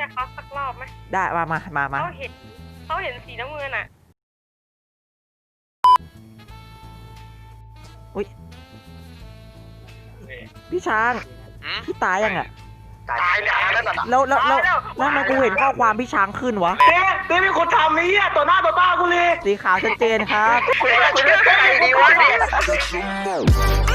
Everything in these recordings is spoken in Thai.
รียกเขาสักรอบไหมได้มามามามาเขาเห็นเขาเห็นสีน้ำเงินอะพี่ช้างหืมพี่ตายยังอะตายแล้วนั่นน่ะแล้วแล้วแล้วแล้วทำไมกูเห็นข้อความพี่ช้างขึ้นวะเต้เต้เป็นคนทำไอ้เหี้ยต่อหน้าต่อตากูเลยสีขาวชัดเจนครับ กูเลือกใครดีวะเนี่ย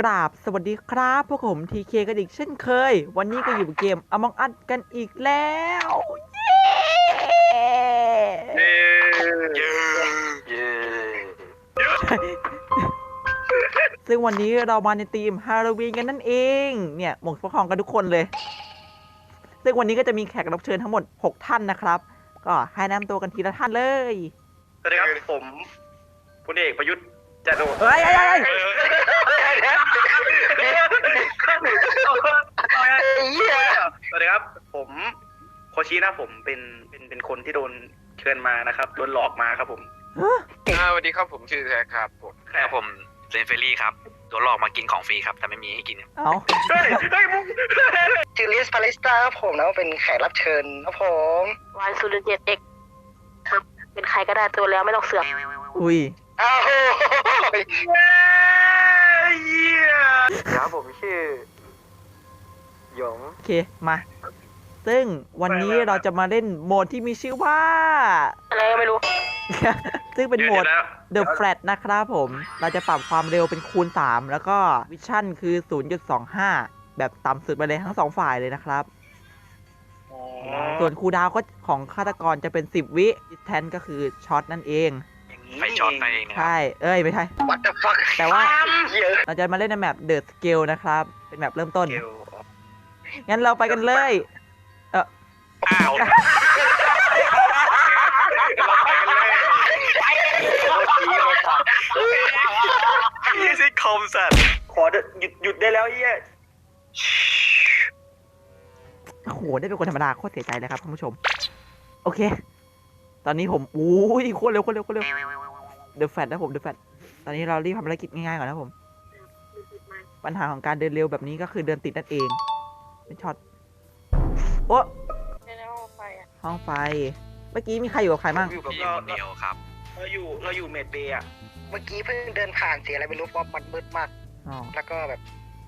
กราบสวัสดีครับพวกผมทีเคกันอีกเช่นเคย วันนี้ก็อยู่กับเกม Among Us กันอีกแล้วเย้เย้ซึ่งวันนี้เรามาในทีมฮาโลวีนกันนั่นเอง เนี่ยหมวกฟักทองกันทุกคนเลย ซึ่งวันนี้ก็จะมีแขกรับเชิญทั้งหมด 6 ท่านนะครับ ก็ให้แนะนำตัวกันทีละท่านเลยสวัสดีครับผมพลเอกประยุทธ์จันทร์โอเฮ้ยเฮ้ยเฮ้ย สวัสดีครับ ผมโคชินะผมเป็นเป็นเป็นคนที่โดนเชิญมานะครับโดนหลอกมาครับผมอ่าสวัสดีครับผมชื่อแท็กครับผมครับผมเซนเฟรลี่ครับโดนหลอกมากินของฟรีครับ แต่ไม่มีให้กินครับเอาเฮ้ยเฮ้ยมึงชื่อลิสพาลิสตาครับผมนะเป็นแขกรับเชิญครับผมวันสุดเจ็ดเอกครับ เป็นใครก็ได้ตัวแล้วไม่ต้องเสือกอุ้ยอ้าวเยี่ย ครับผมชื่อหยง โอเค มา ซึ่งวันนี้เราจะมาเล่นโหมดที่มีชื่อว่า อะไรก็ไม่รู้ ซึ่งเป็นโหมดแล้ว The Flat นะครับผม เราจะปรับความเร็วเป็นคูณ 3 แล้วก็วิชั่นคือ 0.25 แบบต่ำสุดไปเลยทั้งสองฝ่ายเลยนะครับ ส่วนคูลดาวน์ก็ของฆาตกรจะเป็น 10 วิ ดิสแทนก็คือช็อตนั่นเอง ไฟช็อตไปเองนะครับใช่เอ้ย ไม่ใช่วัตถุฟักแต่ว่าเยอะเราจะมาเล่นในแมป The Scale นะครับ เป็นแมปเริ่มต้น เกลงั้นเราไปกันเลย อ้าวยี่สิคอมสัตว์ขอหยุดหยุดได้แล้วเยี่ยโอ้โห ได้เป็นคนธรรมดาโคตรเสียใจเลยครับท่านผู้ชม โอเค ตอนนี้ผมอู้ย โคตรเร็ว โคตรเร็ว โคตรเร็ว เดอะแฟตนะผมเดอะแฟตตอนนี้เรารีบทำภารกิจง่ายๆก่อนนะผม ปัญหาของการเดินเร็วแบบนี้ก็คือเดินติดนั่นเองเป็นช็อตโอ้ในห้องไฟอะห้องไฟ เมื่อกี้มีใครอยู่กับใครบ้างอยู่กับพี่เราคนเดียวครับ เราอยู่เราอยู่เมดเบย์อะเมื่อกี้เพิ่งเดินผ่านเสียอะไรไม่รู้เพราะมันมืดมาก อ๋อแล้วก็แบบ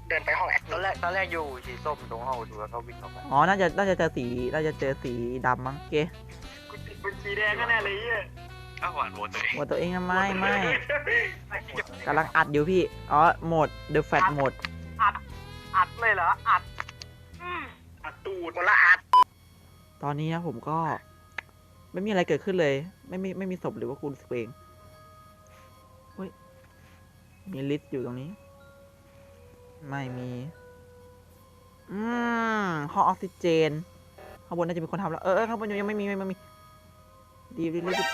เดินไปห้องแอดตอนแรกตอนแรกอยู่สีส้มตรงห้องดูแล้วก็วิ่งออกไปอ๋อน่าจะน่าจะเจอสีน่าจะเจอสีดำมั้งโอเคเป็นสีแดงก็แน่เลยเยี่ย อ้าวหวานโหวตตัวเองหมดตัวเองนะไม่ไม่กำลังอัดอยู่พี่ อ๋อโหมด The Fat โหมด อัดเลยเหรอ อัดอัดตูดคนละอาร์ตตอนนี้นะผมก็ ไม่มีอะไรเกิดขึ้นเลย ไม่มีไม่มีศพหรือว่าคุณสเวงเฮ้ย มีลิสต์อยู่ตรงนี้ ไม่มี อืมห้องออกซิเจน ข้างบนน่าจะมีคนทำแล้ว เออเออข้างบนยังไม่มีไม่มีดีดีดีดี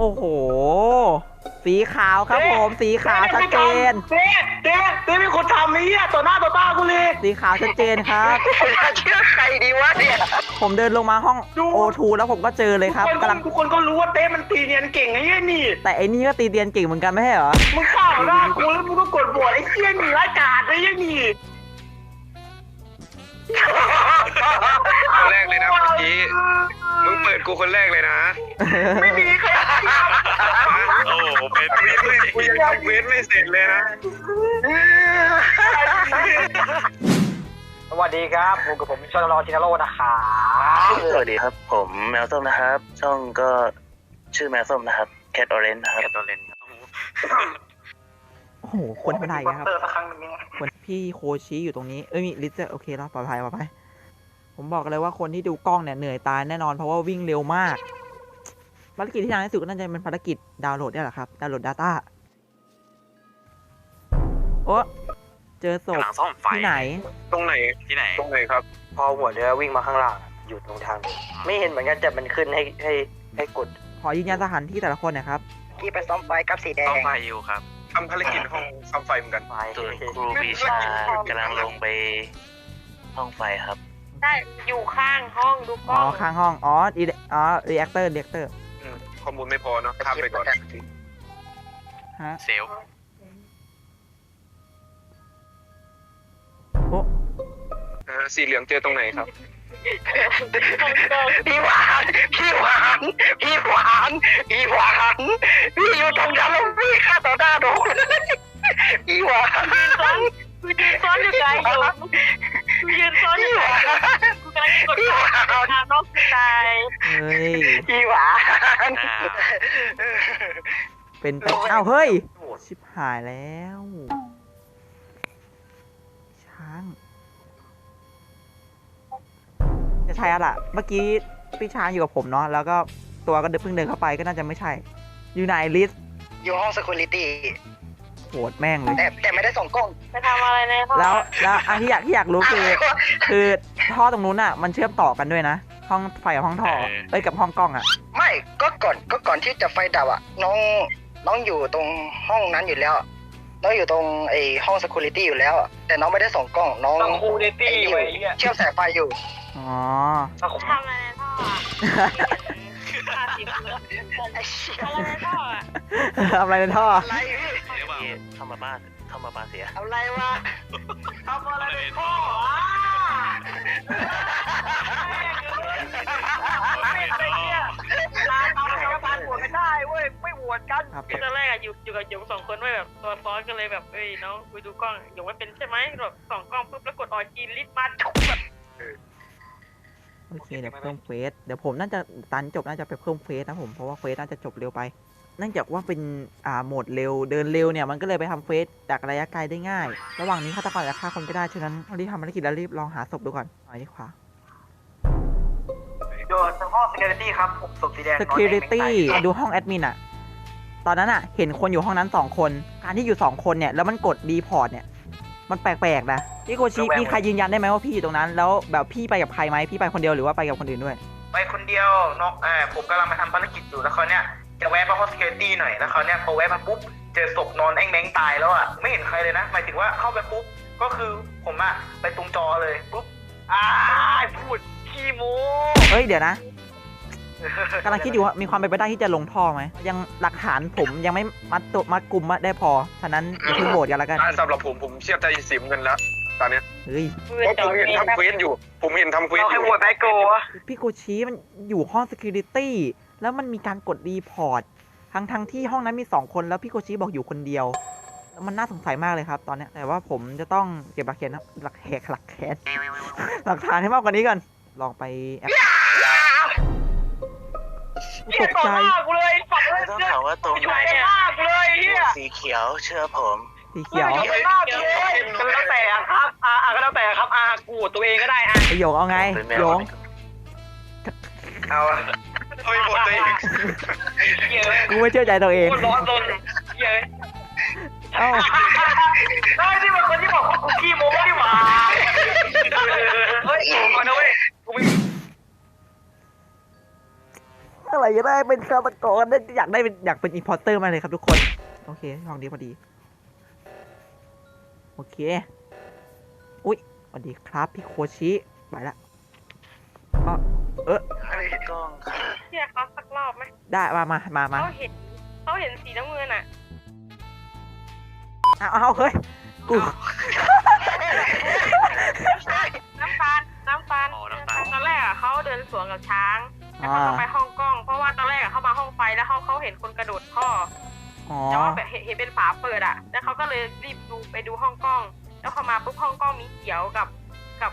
โอ้โห สีขาวครับผม สีขาวชัดเจนเต้เต้เต้เป็นคนทำไอ้เหี้ยต่อหน้าต่อตากูเลยสีขาวชัดเจนครับ เชื่อใครดีวะเนี่ย ผมเดินลงมาห้อง O2 แล้วผมก็เจอเลยครับทุกคนกำลังทุกคนก็รู้ว่าเต้มันตีเนียนเก่งไอ้เหี้ยนี่ แต่ไอ้นี่ก็ตีเตียนเก่งเหมือนกันไม่ใช่เหรอ มึงข่าวหน้ากูแล้วมึงก็กดบวชไอ้เหี้ยนี่ร้ายกาจไอ้เหี้ยนี่ เปิดกูคนแรกเลยนะ ไม่มีใครโอ้โหเป็นวิทย์เลยกูยังทำเวทไม่เสร็จเลยนะ สวัสดีครับผมกับผมชอนรอชินาโร่นะครับสวัสดีครับ ผมแมวส้มนะครับ ช่องก็ชื่อแมวส้มนะครับ Cat Orange นะครับแกตัวเล่นโอ้โหคนธรรมดาอีกนะครับเตอร์สักครั้งหนึงคนพี่โคชิอยู่ตรงนี้ เอ้ยมีลิซโอเคแล้วปลอดภัยปลอดภัย ผมบอกเลยว่าคนที่ดูกล้องเนี่ยเหนื่อยตายแน่นอนเพราะว่าวิ่งเร็วมากภารกิจที่นานที่สุดก็น่าจะเป็นภารกิจดาวน์โหลดเนี่ยแหละครับดาวน์โหลด Data โอ้เจอศพกำลังซ่อมไฟที่ไหน ตรงไหนที่ไหน ตรงไหนครับ พอหัวเรือวิ่งมาข้างล่างอยู่ตรงทาง ไม่เห็นเหมือนกันแต่มันขึ้นให้ให้ให้กด ขอยืนยันสถานที่แต่ละคนหนะครับ กี้ไปซ้อมไฟกับสีแดซ่องมไฟอยู่ครับทำภารกิจห้องซ่อมไฟเหมือนกันไฟส่วนครูปีชากำลังลงไปห้องไฟครับ ใช่อยู่ข้างห้องดูกอ๋ล้อองข้างห้องอ๋ออีอ๋อรีแอคเตอร์รีแอคเตอร์ข้อมูลไม่พอเนาะข้ามไปก่อนฮะเซลลโอ้สีเหลืองเจอตรงไหนครับพี่หวานพี่หวานพี่หวานพี่หวานพี่อยู่ตรงนั้นแล้วพี่ฆ่าต่อหน้าหนูพี่หวานกูยืนซ้อนอยู่ไกลอยู่ กใจเฮ้ยพี่หวานอ่า เป็นไปอ้าวเฮ้ย ชิบหายแล้ว ช้าง จะใช่อะล่ะ เมื่อกี้พี่ช้างอยู่กับผมเนาะ แล้วก็ตัวก็เดินเพิ่งเดินเข้าไปก็น่าจะไม่ใช่ อยู่ไหนลิสอยู่ห้อง security โหดแม่งเลย แต่แต่ไม่ได้ส่งกล้องไปทำอะไรในห้องแล้วแล้วอันที่อยากที่อยากรู้คือ คือท่อตรงนู้นอะ มันเชื่อมต่อกันด้วยนะ ห้องไฟกับห้องท่อเอ้ยกับห้องกล้องอะไม่ก็ก่อนก็ก่อนที่จะไฟดับอะน้องน้องอยู่ตรงห้องนั้นอยู่แล้ว น้องอยู่ตรงไอ้ห้อง security อยู่แล้วอะแต่น้องไม่ได้ส่งกล้องน้อง security ไอ้นี่อยู่ไว้เหี้ยเชื่อมสายไฟอยู่ อ๋อทำอะไรในท่อฆ่าสีเลือดไอ้เชี่ยอะไรในท่ออะทำอะไรในท่อ อะไรพี่เรียกว่าทำมาบ้านทำมาบ้านเสีย อะไรวะ หยงสองคนไว้แบบตัวซ้อนกันเลยแบบเอ้ยน้องไปดูกล้องหยงไม่เป็นใช่ไหมแบบสองกล้องปุ๊บแล้วกดออยจีนลิสต์มาจุกแบบโอเคเดี๋ยวเพิ่มเฟสเดี๋ยวผมน่าจะตันจบน่าจะไปเพิ่มเฟสนะผมเพราะว่าเฟสน่าจะจบเร็วไปเนื่องจากว่าเป็นอ่าโหมดเร็วเดินเร็วเนี่ยมันก็เลยไปทำเฟสจากระยะไกลได้ง่าย ระหว่างนี้ฆาตกรจะฆ่าคนก็ได้ฉะนั้นรีบทำภารกิจแล้วรีบลองหาศพดูก่อนหน่อยดีกว่าโดนห้อง security ครับผมศพสีแดง security ดูห้องแอดมินอะ ตอนนั้นอะเห็นคนอยู่ห้องนั้นสองคนการที่อยู่สองคนเนี่ยแล้วมันกดรีพอร์ตเนี่ยมันแปลกๆนะพี่โกชิมีใครยืนยันได้ไหมว่าพี่อยู่ตรงนั้น แล้วแบบพี่ไปกับใครไหมพี่ไปคนเดียวหรือว่าไปกับคนอื่นด้วย ไปคนเดียวนอกเออผมกำลังมาทำภารกิจอยู่แล้วเขาเนี่ยจะแวะไปห้อง security หน่อยแล้วเขาเนี่ยพอแวะมาปุ๊บเจอศพนอนแอ้งแมงตายแล้วอะไม่เห็นใครเลยนะหมายถึงว่าเข้าไปปุ๊บก็คือผมอะไปตรงจอเลยปุ๊บอ้าพูดขี้โม้เฮ้ยเดี๋ยวนะ กำลังคิดอยู่ว่ามีความเป็นไปได้ที่จะลงท่อไหมยังหลักฐานผมยังไม่มัดตัวมัดกลุ่มมาได้พอฉะนั้นอย่าเพิ่งโหวตกันแล้วกันสำหรับผมผมเชื่อใจสิมกันแล้วตอนเนี้ยเฮ้ยเพราะผมเห็นทำเควสอยู่ ผมเห็นทำเควสเราอให้ยู่โหวตไบโกะพี่โกชิมันอยู่ห้อง security แล้วมันมีการกดรีพอร์ตทั้งทั้งที่ห้องนั้นมีสองคนแล้วพี่โกชิบอกอยู่คนเดียว มันน่าสงสัยมากเลยครับ ตอนเนี้ยแต่ว่าผมจะต้องเก็บหลักฐานนะหลักแหกหลักแขน หลักฐานให้มากกว่านี้ก่อนลองไปแอปต กต่อใจหน้ากูเลยฝันเลยต้องเสื้อถามว่าตรงอยู่ไหนต่อหน้ากูเลยเฮียสีเขียวเชื่อผมสีเขียวอยู่ต่อหน้ากูเลยก็แล้วแต่ครับอ่าอ่าก็แล้วแต่ครับอ่ากูโหวตตัวเองก็ได้อะไอโยงเอาไงเป็นแมวโยงเอาอะเฮ้ยหมดตัวเองเฮียกูไม่เชื่อใจตัวเองกูร้อนจนเฮียเอ้าได้ที่มันคนที่บอกว่ากูขี้โม้ดีหว่าเฮ้ยมานะเว้ย อะไรก็ได้เป็นฆาตกรได้อยากได้เป็นอยากเป็นอินพอร์เตอร์มาเลยครับทุกคน โอเคลองดีพอดี โอเค อุ๊ยสวัสดีครับพี่โคชิไปละก็เออกล้องค่ะเชื่อเขาสักรอบไหมได้มามามามาเขาเห็นเขาเห็นสีน้ำเงินอะเอาเอาเฮ้ยกูน้ำตาลน้ำตาลอ๋อน้ำตาลตอนแรกอะเขาเดินสวนกับช้างแล้วอ่าเขาก็ไปห้องกล้องเพราะว่าตอนแรกอะเขามาห้องไฟแล้วเขาเขาเห็นคนกระโดดท่ออ๋อแต่ว่าแบบเห็นเห็นเป็นฝาเปิดอะแล้วเขาก็เลยรีบดูไปดูห้องกล้อง แล้วเขามาปุ๊บห้องกล้องมีเขียวกับกับ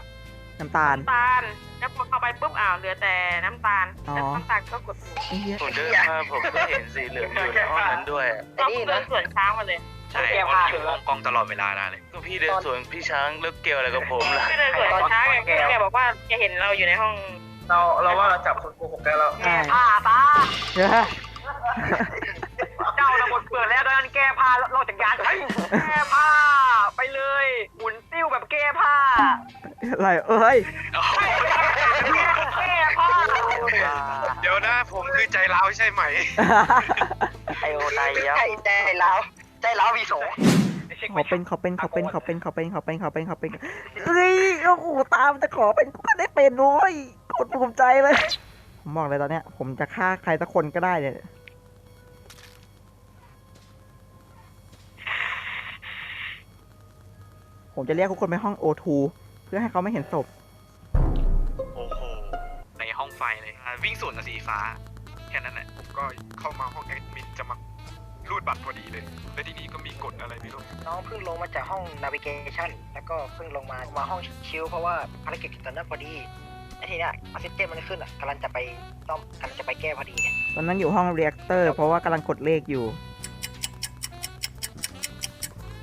น้ำตาล น้ำตาล แล้วพอเข้าไปปุ๊บอ้าวเหลือแต่น้ำตาลอ๋อ แล้วน้ำตาลก็กดปุ่มไอ้เหี้ยผมเดินมาผมก็เห็นสีเหลืองอยู่ในห้องนั้นด้วยเราเดินสวนช้างมาเลย ใช่ผมอยู่ห้องกล้องตลอดเวลาได้เลยก็พี่เดินสวนพี่ช้างแล้วเกี่ยวอะไรกับผมล่ะไม่เดินสวนช้างไงแกบอกว่าแกเห็นเราอยู่ในห้อง เราเราว่าเราจับคนโกหกได้แล้วใช่ผ้าตาเฮ้ยเจ้าระบบเปิดแล้วดังนั้นแก้ผ้าเราจากยานเฮ้ยแก้ผ้า ไปเลยหมุนติ้วแบบแก้ผ้าอะไรเอ้ยแก้ผ้าเดี๋ยวนะผมคือใจร้าวใช่ไหมไอโอไตยับใจใจเราใจเราวีโสขอเป็นขอเป็นขอเป็นขอเป็นขอเป็นขอเป็นขอเป็นขอเป็นเอ้ยโอ้โหตามจะขอเป็นกูก็ได้เป็นโว้ย คตภูมิใจเลยผมบอกเลยตอนเนี้ย ผมจะฆ่าใครสักคนก็ได้เลยผมจะเรียกทุกคนไปห้องโอทูเพื่อให้เขาไม่เห็นศพ โอ้โห ในห้องไฟเลยวิ่งสวนกับสีฟ้า แค่นั้นแหละ ผมก็เข้ามาห้องแอดมินจะมารูดบัตรพอดีเลย และที่นี้ก็มีกฎอะไรไม่รู้ น้องเพิ่งลงมาจากห้องนาวิเกชันแล้วก็เพิ่งลงมามาห้องชิลเพราะว่าภารกิจตอนนั้นพอดี ไอ้ทีเนี้ยอ s ซิสเตนมันขึ้นอะกำลังจะไปต้อมกำลังจะไปแก้พอดีเนี่ยตอนนั้นอยู่ห้องเรียกเตอร์ เพราะว่ากำลังกดเลขอยู่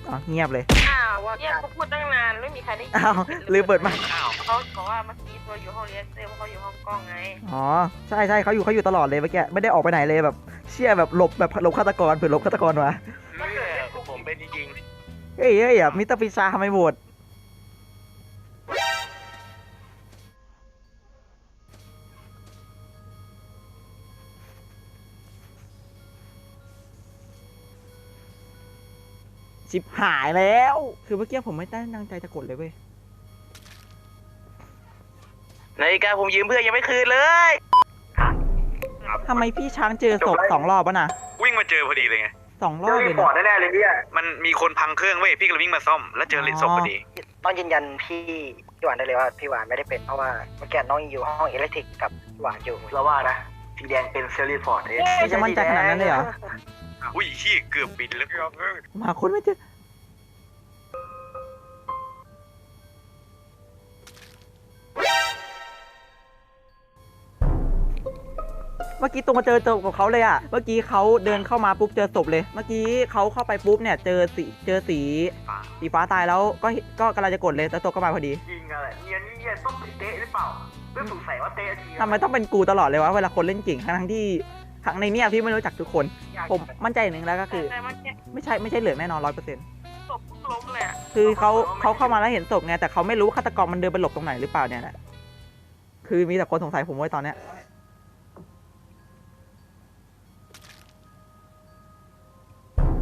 อ๋อเงียบเลยอ้าวเนี่ยเขาพูดตั้งนานไม่มีใครได้ยินอ้าวลืมเปิดไมค์อ้าวเขาบอกว่าเมื่อกี้ตัวอยู่ห้องเรียนเซอร์เพราะเขาอยู่ห้องกล้องไงอ๋อใช่ใช่เขาอยู่เขาอยู่ตลอดเลยเมื่อกี้ไม่ได้ออกไปไหนเลยแบบ เชี่ยแบบหลบแบบหลบฆาตกรเผื่อหลบฆาตกรวะผมเป็นจริงเฮ้ยเฮ้ยอะมิสเตอร์ปิชาทำไมโหวต ชิบหายแล้ว คือเมื่อกี้ผมไม่ได้ตั้งใจจะกดเลยเว้ยนาฬิกาผมยืมเพื่อนยังไม่คืนเลยทำไมพี่ช้างเจอศพสองรอบวะน่ะวิ่งมาเจอพอดีเลยไงสองรอบเลยนะแน่ๆเลยเนี่ยมันมีคนพังเครื่องเว้ยพี่ก็เลยวิ่งมาซ่อม แล้วเจอเลนศพพอดีต้องยืนยันพี่พี่หวานได้เลยว่าพี่หวานไม่ได้เป็นเพราะว่าเมื่อกี้น้องอยู่ห้องอิเล็กทริกกับพี่หวานอยู่เราว่านะ สีแดงเป็นเซรีฟอร์ดเองพี่จะมั่นใจขนาดนั้นเลยเหรอ อุ้ยชี้ยเกือบบินแล้วเกือบเลยผมหาคนไม่เจอเมื่อกี้ตรงมาเจอเจอกับเขาเลยอะ เมื่อกี้เขาเดินเข้ามาปุ๊บเจอศพเลย เมื่อกี้เขาเข้าไปปุ๊บเนี่ยเจอสีเจอสีฟ้าสีฟ้าตายแล้วก็เห็นก็กำลังจะกดเลยแต่ตัวก็มาพอดี ยิงอะไรเนียนเนียนต้องเป็นเตะหรือเปล่า เรื่องสงสัยว่าเตะทีทำไมต้องเป็นกูตลอดเลยวะเวลาคนเล่นเก่งทั้งๆที่ทั้งในเนี่ยพี่ไม่รู้จักทุกคน ผมมั่นใจอย่างหนึ่งแล้วก็คือ แต่เมื่อกี้ไม่ใช่ไม่ใช่เหลืองแน่นอนร้อยเปอร์เซ็นต์ศพเพิ่งล้มเลยอะคือเขาเขาเข้ามาแล้วเห็นศพไงแต่เขาไม่รู้ฆาตกรมันเดินไปหลบตรงไหนหรือเปล่าเนี่ยแหละคือมีแต่คนสงสัยผมไว้ตอนเนี้ย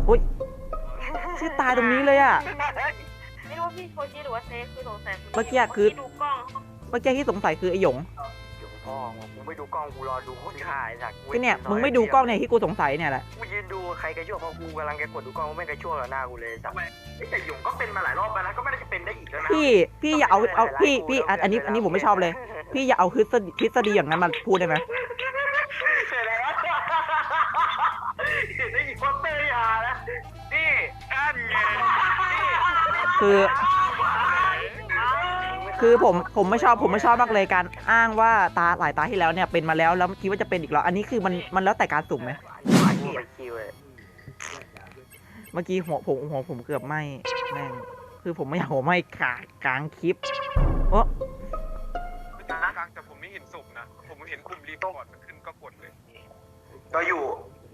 อุ้ยชื่อตายตรงนี้เลยอะ ไม่รู้ว่าพี่โคชิหรือว่าเซฟคือสงสัยนเมื่อกี้คือที่ดูกล้อง เมื่อกี้ที่สงสัยคือไอหยงอยู่พ่อมึงไม่ดูกล้องกูรอดูโคตรข่ายจากก็เนี่ยมึงไม่ดูกล้องเนี่ยที่กูสงสัยเนี่ยแหละกูยืนดูใครกระชั่วพอกูกำลังจะกดดูกล้องไม่กระชั่วกับหน้ากูเลยจับแต่หยงก็เป็นมาหลายรอบแล้วนะก็ไม่ได้จะเป็นได้อีกแล้วนะพี่พี่อย่าเอาเอาพี่พี่อันอันนี้อันนี้ผมไม่ชอบเลย พี่อย่าเอาทฤษฎีทฤษฎีอย่างนั้นมาพูดได้ไหมเสร็จแล้วได้ยินโคตรเตยาแล้วนี่อันไงคือ คือผมผมไม่ชอบผมไม่ชอบมากเลยการอ้างว่าตาหลายตาที่แล้วเนี่ยเป็นมาแล้วแล้วคิดว่าจะเป็นอีกเหรออันนี้คือมันมันแล้วแต่การสุ่มไหมไปคิวเลยเมื่อกี้หัวผมหัวผมเกือบไหมแม่งคือผมไม่อยากหัวไหมกลางกลางคลิปโอ้ไม่ถึงกลางแต่ผมไม่เห็นศพนะผมเห็นคุมรีพอร์ตมันขึ้นก็กดเลยเราอยู่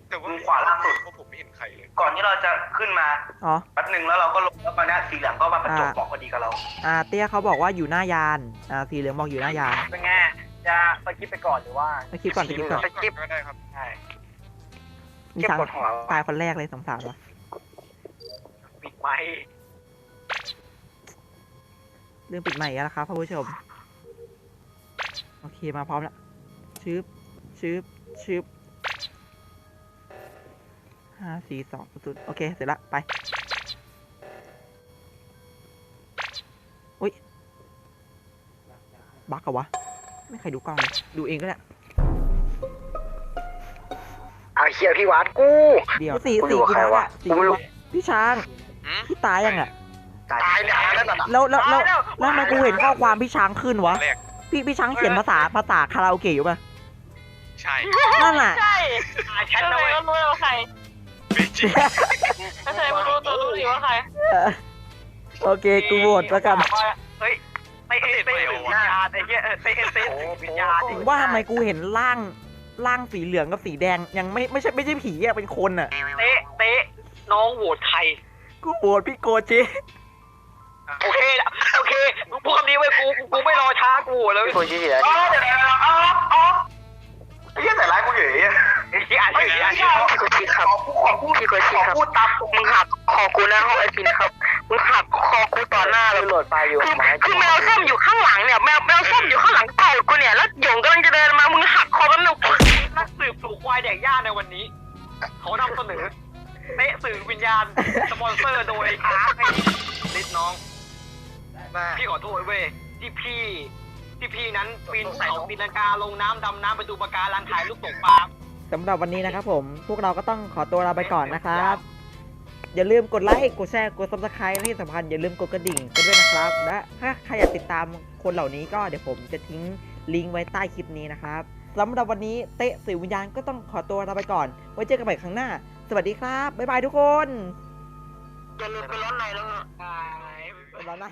แต่ว่ามุมขวาล่างสุดเพราะผมไม่เห็นใครเลยก่อนที่เราจะขึ้นมาอ๋อแป๊บหนึ่งแล้วเราก็ลงแล้วตอนนี้สีเหลืองก็มาประจบอ่าบอกพอ ดีกับเราอ่าเตี้ยเขาบอกว่าอยู่หน้ายานอ่าสีเหลืองบอกอยู่หน้ายานเป็นไงจะสกิปไปก่อนหรือว่าไปคลิปก่อนไปคลิปก่อนสกิปก็ได้ครับใช่มีเก็บทางกดของเราตายคนแรกเลยสงสารวะปิดไม้เรื่องปิดใหม่แล้วครับท่านผู้ชม โอเคมาพร้อมแล้วชืบชืบชืบห้าสี่สองศูนย์โอเค เสร็จละไป บักเหรอวะ ไม่ใครดูกล้องเลยดูเองก็ได้เอาเชียร์พี่หวานกูเดี๋ยวสี่กูอสี่ยู่กับใครวะสี่กูไม่รู้พี่ช้างหืมพี่ตายยังอะตายแล้วนั่นน่ะแล้วแล้วแล้วแล้วทำไมกูเห็นข้อความพี่ช้างขึ้นวะแรกพี่พี่ช้างเขียนภาษาภาษาคาราโอเกะอยู่ป่ะใช่นั่นแหละใช่แชททำนะไมเว้ยก็รู้แล้วว่าใครไม่จริงถ้าใครไม่รู้ตัวรู้อยู่ว่าใครโอเคกูโหวตแล้วกันเฮ้ย เตะเตะวิญญาณไอ้เหี้ยเออเตะเตะวิญญาณว่าทำไมกูเห็นร่างร่างสีเหลืองกับสีแดงยังไม่ไม่ใช่ไม่ใช่ผีอะเป็นคนอะเตะเตะน้องโหวตใครกูโหวตพี่โกจิโอเคละโอเคมึงพูดคำนี้ไว้กูกูไม่รอช้ากูแล้วกูชี้แล้วอ๋อเดี๋ยวเดี๋ยวอ๋ออ๋อไอ้เหี้ยแต่ร้ายกูเหยอะไอ้ที่อ่านชื่ออ่านชื่อพี่โกชิครับขอพูดพี่โกชิครับพูดตามมึงหักคอกูหน้าห้องไอพีนะครับ มึงหักคอกูต่อหน้าเลยโหลดไปอยู่คือคือแมวส้มอยู่ข้างหลังเนี่ยแมวแมวส้มอยู่ข้างหลังเต่ากูเนี่ยแล้วหยงกำลังจะเดินมามึงหักคอมันหนุกนักสืบสู่ควายแดกย่าในวันนี้เขานำเสนอเตะสื่อวิญญาณสปอนเซอร์โดยอาร์คลิสน้องว่าพี่ขอโทษเว้ยที่พี่ที่พี่นั้นปีนภูเขาปีนลังกาลงน้ำดำน้ำไปดูปะการังถ่ายรูปตกปลาสำหรับวันนี้นะครับผม พวกเราก็ต้องขอตัวลาไปก่อนนะครับ อย่าลืมกดไลค์กดแชร์กด subscribe และที่สำคัญอย่าลืมกดกระดิ่งกันด้วยนะครับ และถ้าใครอยากติดตามคนเหล่านี้ก็เดี๋ยวผมจะทิ้งลิงก์ไว้ใต้คลิปนี้นะครับสำหรับวันนี้เตะสื่อวิญญาณก็ต้องขอตัวลาไปก่อน ไว้เจอกันใหม่ครั้งหน้า สวัสดีครับบ๊ายบายทุกคนอย่าลืมไปร้อนในแล้วใช่ร้อนไหน